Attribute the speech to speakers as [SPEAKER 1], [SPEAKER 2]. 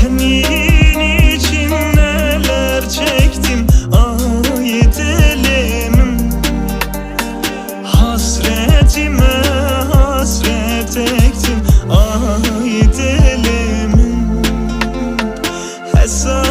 [SPEAKER 1] Senin için neler çektim Ah yetelim Hasretime hasret ektim Ah yetelim Hesap